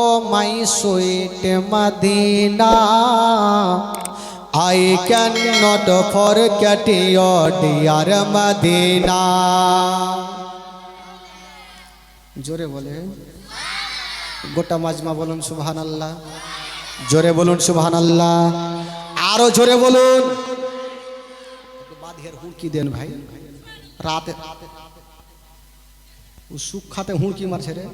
O my sweet Medina, I can not forget your dear Medina. জোরে বলে। গোটা মাজমা বলুন সুবহান আল্লাহ জোরে বলুন সুবহান আল্লাহ আরও জোরে বলুন। হুড়কি দেন ভাই। রাতে ও সুখ খাতে হুড়কি মারছে রে।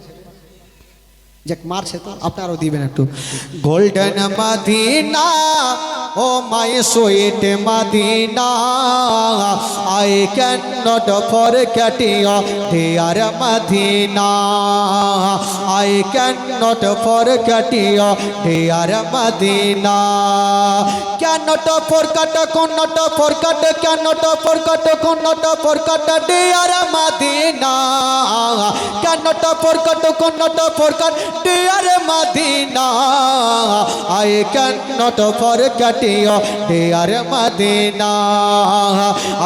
যে মারছে তো, আপনারও দিবেন একটু। Golden Medina oh my sweet Medina I can not forget your dear Medina I can not forget your dear Medina can not forget can not forget can not forget can not forget dear Medina can not forget can not forget dear Medina. I can not forget your dear Medina.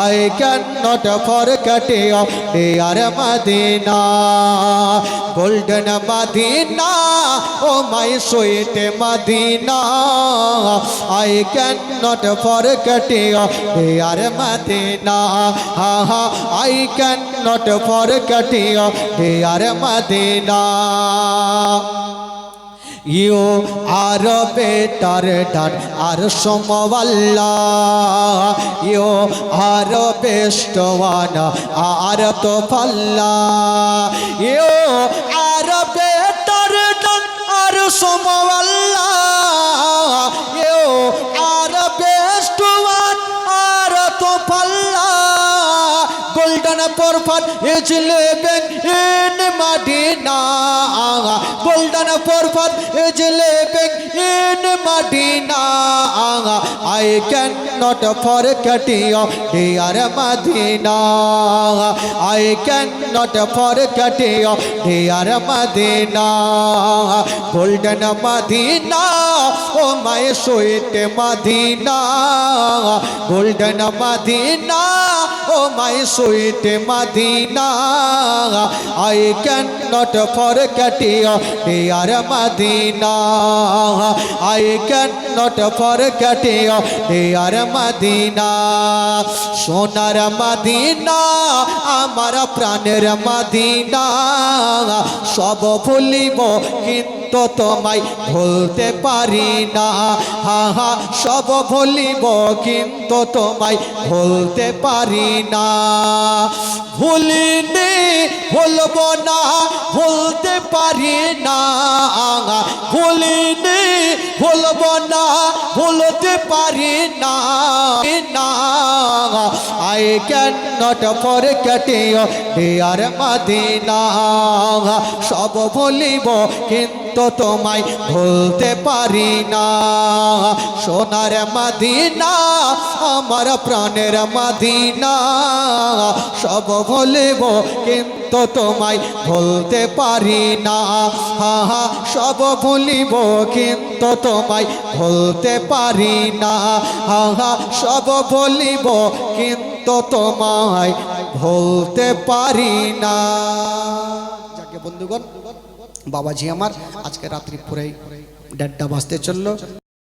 I can not forget your dear Medina. Golden Medina, oh my sweet Medina. I can not forget dear Medina. Ha Ha I can not forget your dear Medina. You are better than আর সমবাল্লা you are best one আর তো পাল্লা you are better than আর সমওয়াল্লা। Golden porfat is living in Medina. Golden porfat is living in Medina. I cannot forget you, dear Medina. I cannot forget you, dear Medina. Golden Medina, oh my sweet Medina. Golden Medina, oh my sweet Medina. I cannot forget you, dear Medina. I cannot forget you, dear Medina. সোনার Medina আমার প্রাণের Medina সব ভুলিব কিন্তু তোমায় ভুলতে পারি না। হা হা, সব ভুলিব কিন্তু তোমায় ভুলতে পারি না। ভুলিনি, ভুলবো না, ভুলতে পারি না। ভুলিনি, ভুলবো না, ভুলতে পারি না। না I can not forget you dear Medina সব ভুলিব কিন্তু তোমায় ভুলতে পারি না। সোনার মদিনা, আমার প্রাণের মদিনা, সব ভুলিব কিন্তু তোমায় ভুলতে পারি না। হা সব ভুলিব কিন্তু তোমায় ভুলতে পারি না। হা, সব ভুলিব কিন্তু তোমায় ভুলতে পারি না। যাকে বন্ধুগণ বাবাজি আমার আজকে রাত্রি পুরাই দেড়টা বাজতে চলল।